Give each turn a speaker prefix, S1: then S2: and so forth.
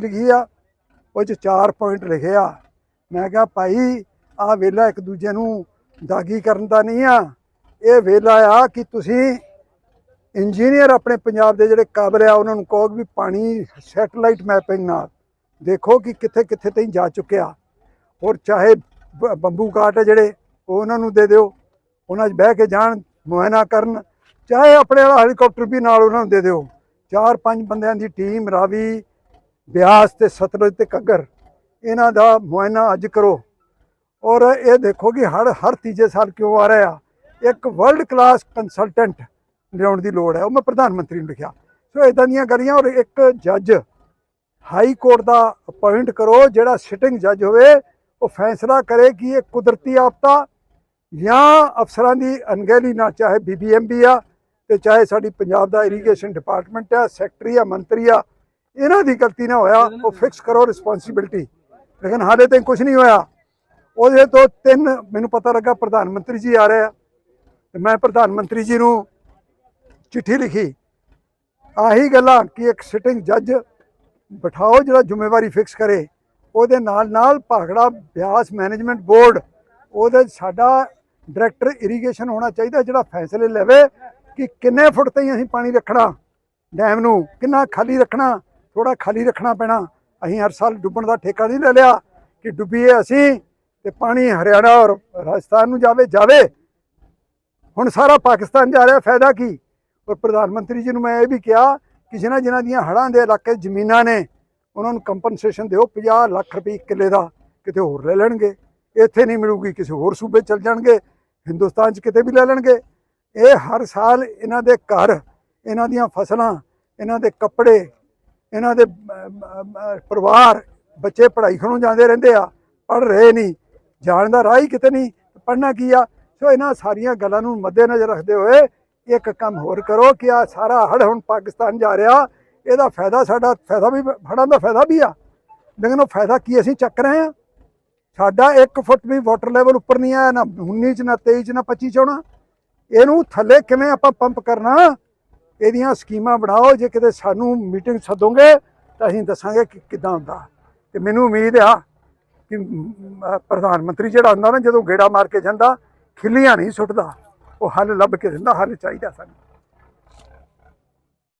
S1: ਲਿਖੀ ਆ, ਉਹ ਚ ਚਾਰ ਪੁਆਇੰਟ ਲਿਖੇ ਆ। ਮੈਂ ਕਿਹਾ, ਭਾਈ ਆ ਵੇਲਾ ਇੱਕ ਦੂਜੇ ਨੂੰ ਦਾਗੀ ਕਰਨ ਦਾ ਨਹੀਂ ਆ। ਇਹ ਵੇਲਾ ਆ ਕਿ ਤੁਸੀਂ ਇੰਜੀਨੀਅਰ ਆਪਣੇ ਪੰਜਾਬ ਦੇ ਜਿਹੜੇ ਕਾਬਲ ਆ, ਉਹਨਾਂ ਨੂੰ ਕਹੋ ਵੀ ਪਾਣੀ ਸੈਟਲਾਈਟ ਮੈਪਿੰਗ ਨਾਲ। ਦੇਖੋ ਕਿ ਕਿੱਥੇ ਕਿੱਥੇ ਤਾਈਂ ਜਾ ਚੁੱਕਿਆ। ਔਰ ਚਾਹੇ ਬ- ਬੰਬੂ ਕਾਟ ਆ ਜਿਹੜੇ, ਉਹ ਉਹਨਾਂ ਨੂੰ ਦੇ ਦਿਓ। ਉਹਨਾਂ 'ਚ ਬਹਿ ਕੇ ਜਾਣ, ਮੁਆਇਨਾ ਕਰਨ। ਚਾਹੇ ਆਪਣੇ ਵਾਲਾ ਹੈਲੀਕਾਪਟਰ ਵੀ ਨਾਲ ਉਹਨਾਂ ਨੂੰ ਦੇ ਦਿਓ। ਚਾਰ ਪੰਜ ਬੰਦਿਆਂ ਦੀ ਟੀਮ ਰਾਵੀ ਬਿਆਸ ਤੇ ਸਤਲੁਜ ਤੇ ਕੱਗਰ ਇਹਨਾਂ ਦਾ ਮੁਆਇਨਾ ਅੱਜ ਕਰੋ। ਔਰ ਇਹ ਦੇਖੋ ਕਿ ਹਰ ਹਰ ਤੀਜੇ ਸਾਲ ਕਿਉਂ ਆ ਰਿਹਾ? ਇੱਕ ਵਰਲਡ ਕਲਾਸ ਕੰਸਲਟੈਂਟ ਲਿਆਉਣ ਦੀ ਲੋੜ ਹੈ। ਉਹ ਮੈਂ ਪ੍ਰਧਾਨ ਮੰਤਰੀ ਨੂੰ ਲਿਖਿਆ। ਸੋ ਇਦਾਂ ਦੀਆਂ ਗੱਲਾਂ ਔਰ ਇੱਕ ਜੱਜ ਹਾਈ ਕੋਰਟ ਦਾ ਅਪਾਇੰਟ ਕਰੋ, ਜਿਹੜਾ ਸਿਟਿੰਗ ਜੱਜ ਹੋਵੇ, ਉਹ ਫੈਸਲਾ ਕਰੇ ਕਿ ਇਹ ਕੁਦਰਤੀ ਆਫਤਾ ਜਾਂ ਅਫਸਰਾਂ ਦੀ ਅਣਗਹਿਲੀ ਨਾਲ, ਚਾਹੇ ਬੀਬੀਐਮਬੀ ਆ ਤੇ ਚਾਹੇ ਸਾਡੀ ਪੰਜਾਬ ਦਾ ਇਰੀਗੇਸ਼ਨ ਡਿਪਾਰਟਮੈਂਟ ਆ ਸੈਕਟਰੀ ਆ, ਮੰਤਰੀ ਆ ਇਹਨਾਂ ਦੀ ਗਲਤੀ ਨਾ ਹੋਇਆ ਉਹ ਫਿਕਸ ਕਰੋ ਰਿਸਪੌਂਸਿਬਿਲਟੀ ਲੇਕਿਨ ਹਾਲੇ ਤਾਈਂ ਕੁਝ ਨਹੀਂ ਹੋਇਆ। ਉਹਦੇ ਤੋਂ ਤਿੰਨ ਮੈਨੂੰ ਪਤਾ ਲੱਗਾ ਪ੍ਰਧਾਨ ਮੰਤਰੀ ਜੀ ਆ ਰਹੇ ਆ। ਤੇ ਮੈਂ ਪ੍ਰਧਾਨ ਮੰਤਰੀ ਜੀ ਨੂੰ ਚਿੱਠੀ ਲਿਖੀ। ਆਹੀ ਗੱਲਾਂ ਕਿ ਇੱਕ ਸਿਟਿੰਗ ਜੱਜ ਬਿਠਾਓ ਜਿਹੜਾ ਜ਼ਿੰਮੇਵਾਰੀ ਫਿਕਸ ਕਰੇ। ਉਹਦੇ ਨਾਲ ਨਾਲ ਭਾਗੜਾ ਬਿਆਸ ਮੈਨੇਜਮੈਂਟ ਬੋਰਡ ਉਹਦੇ ਸਾਡਾ ਡਾਇਰੈਕਟਰ ਇਰੀਗੇਸ਼ਨ ਹੋਣਾ ਚਾਹੀਦਾ ਜਿਹੜਾ ਫੈਸਲੇ ਲਵੇ ਕਿ ਕਿੰਨੇ ਫੁੱਟ ਤਾਈਂ ਅਸੀਂ ਪਾਣੀ ਰੱਖਣਾ ਡੈਮ ਨੂੰ ਕਿੰਨਾ ਖਾਲੀ ਰੱਖਣਾ। ਥੋੜਾ ਖਾਲੀ ਰੱਖਣਾ ਪੈਣਾ। ਅਸੀਂ ਹਰ ਸਾਲ ਡੁੱਬਣ ਦਾ ਠੇਕਾ ਨਹੀਂ ਲੈ ਲਿਆ। ਕਿ ਡੁੱਬੀਏ ਅਸੀਂ ਤੇ ਪਾਣੀ ਹਰਿਆਣਾ ਔਰ ਰਾਜਸਥਾਨ ਨੂੰ ਜਾਵੇ ਜਾਵੇ। ਹੁਣ ਸਾਰਾ ਪਾਕਿਸਤਾਨ ਜਾ ਰਿਹਾ, ਫਾਇਦਾ ਕੀ? ਔਰ ਪ੍ਰਧਾਨ ਮੰਤਰੀ ਜੀ ਨੂੰ ਮੈਂ ਇਹ ਵੀ ਕਿਹਾ ਕਿ ਜਿਨ੍ਹਾਂ ਜਿਨ੍ਹਾਂ ਦੀਆਂ ਹੜ੍ਹਾਂ ਦੇ ਇਲਾਕੇ ਜ਼ਮੀਨਾਂ ਨੇ, ਉਹਨਾਂ ਨੂੰ ਕੰਪਨਸੇਸ਼ਨ ਦਿਓ 50 ਲੱਖ ਰੁਪਏ ਕਿੱਲੇ ਦਾ ਕਿਤੇ ਹੋਰ ਲੈ ਲੈਣਗੇ। ਇੱਥੇ ਨਹੀਂ ਮਿਲੂਗੀ, ਕਿਸੇ ਹੋਰ ਸੂਬੇ ਚਲ ਜਾਣਗੇ, ਹਿੰਦੁਸਤਾਨ 'ਚ ਕਿਤੇ ਵੀ ਲੈ ਲੈਣਗੇ। ਇਹ ਹਰ ਸਾਲ ਇਹਨਾਂ ਦੇ ਘਰ, ਇਹਨਾਂ ਦੀਆਂ ਫਸਲਾਂ, ਇਹਨਾਂ ਦੇ ਕੱਪੜੇ ਇਹਨਾਂ ਦੇ ਪਰਿਵਾਰ, ਬੱਚੇ ਪੜ੍ਹਾਈ ਖਣੋਂ ਜਾਂਦੇ ਰਹਿੰਦੇ ਆ, ਪੜ੍ਹ ਰਹੇ ਨਹੀਂ, ਜਾਣ ਦਾ ਰਾਹ ਹੀ ਕਿਤੇ ਨਹੀਂ, ਪੜ੍ਹਨਾ ਕੀ ਆ? ਸੋ ਇਹਨਾਂ ਸਾਰੀਆਂ ਗੱਲਾਂ ਨੂੰ ਮੱਦੇਨਜ਼ਰ ਰੱਖਦੇ ਹੋਏ ਇੱਕ ਕੰਮ ਹੋਰ ਕਰੋ ਕਿ ਆ ਸਾਰਾ ਹੜ ਹੁਣ ਪਾਕਿਸਤਾਨ ਜਾ ਰਿਹਾ, ਇਹਦਾ ਫਾਇਦਾ ਸਾਡਾ, ਫਾਇਦਾ ਵੀ ਹੜਾਂ ਦਾ ਫਾਇਦਾ ਵੀ ਆ। ਲੇਕਿਨ ਉਹ ਫਾਇਦਾ ਕੀ ਅਸੀਂ ਚੱਕ ਰਹੇ ਆ ਸਾਡਾ 1 ਫੁੱਟ ਵੀ ਵਾਟਰ ਲੈਵਲ ਉੱਪਰ ਨਹੀਂ ਆਇਆ, ਨਾ 19 ਚ, ਨਾ 23 ਚ, ਨਾ 25 ਚ ਹੋਣਾ ਇਹਨੂੰ ਥੱਲੇ ਕਿਵੇਂ ਆਪਾਂ ਪੰਪ ਕਰਨਾ? ਇਹਦੀਆਂ ਸਕੀਮਾਂ ਬਣਾਓ, ਜੇ ਕਿਤੇ ਸਾਨੂੰ ਮੀਟਿੰਗ ਸੱਦੋਗੇ ਤਾਂ ਅਸੀਂ ਦੱਸਾਂਗੇ ਕਿ ਕਿੱਦਾਂ ਹੁੰਦਾ। ਤੇ ਮੈਨੂੰ ਉਮੀਦ ਆ ਕਿ ਪ੍ਰਧਾਨ ਮੰਤਰੀ ਜਿਹੜਾ ਹੁੰਦਾ ਨਾ, ਜਦੋਂ ਗੇੜਾ ਮਾਰ ਕੇ ਜਾਂਦਾ, ਖਿੱਲੀਆਂ ਨਹੀਂ ਸੁੱਟਦਾ। ਉਹ ਹੱਲ ਲੱਭ ਕੇ ਦਿੰਦਾ, ਹੱਲ ਚਾਹੀਦਾ ਸਾਨੂੰ।